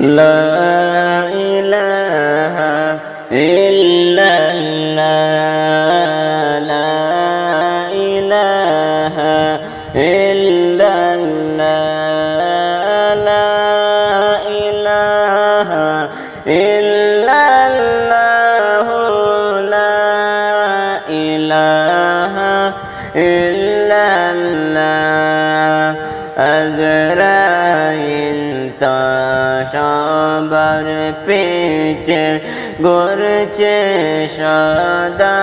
لا إله إلا الله. لا إله إلا الله. لا إله إلا الله. لا إله إلا الله. أزرائيل সবার পেছে গরছে সদা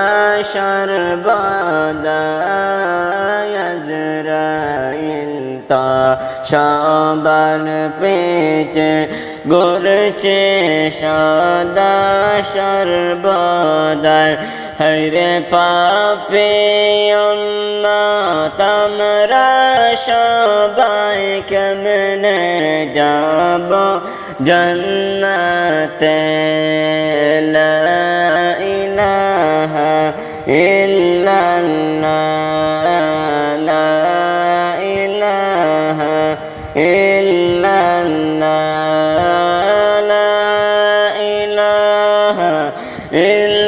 সর্বদা আজরাইল। তা সবার পেছে গরছে সদা সর্বদা হরে পাপে তামরা সবাই কেমনে যাব জন্নতে? ইলাহা ইল্লাল্লাহ লা ইলাহা ইল্লাল্লাহ লা ইলাহা ইল্লাল্লাহ।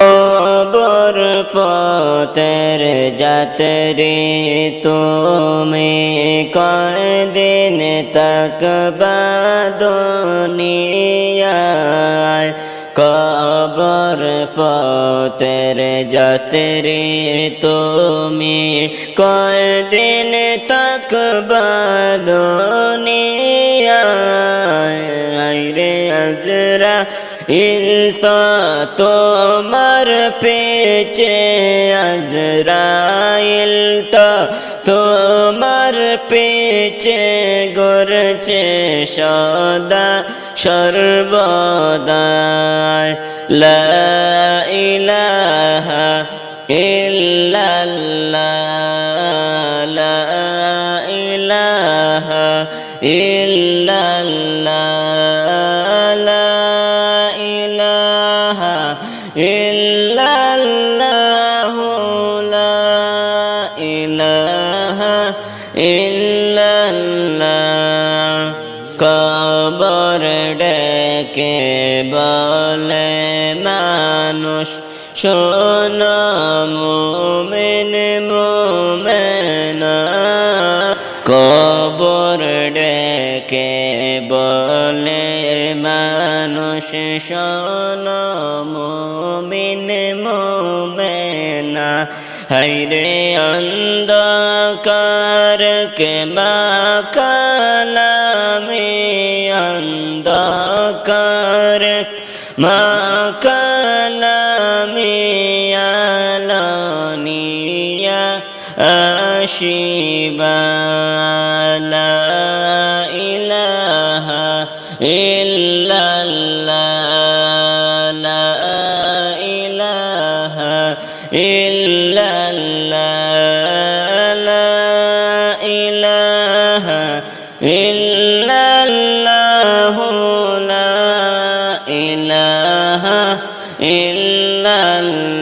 ওবর পথের যাত্রী, তুমি কয়দিন তক দুনিয়ায়? কবর পথের যাত্রী, তুমি কয়দিন তক দুনিয়ায়? রে আজরা ইলতা তোমার পেচে আজরাইল তো তোমার পেচে গরছে সদা সর্বদায় লা ইলাহা ইল্লাল্লাহ। লা ইলাহা ইল্লাল্লাহ। ইল্লাল্লাহ লা ইলাহা ইল্লাল্লাহ। কবর ডেকে বলে মানুষ মুমিন মুমেনা কবর ডেকে বলে মানুষ শোন মুমিন মুমেনা। হাইরে অন্ধকার কে মাকালামে অন্ধকার মাকালামে আলানিয়া আশিবা লা ইলাহা ইল্লাল্লাহ লা ইলাহা ইল্লাল্লাহ লা ইলাহা ইল্লাল্লাহ লা ইলাহা أن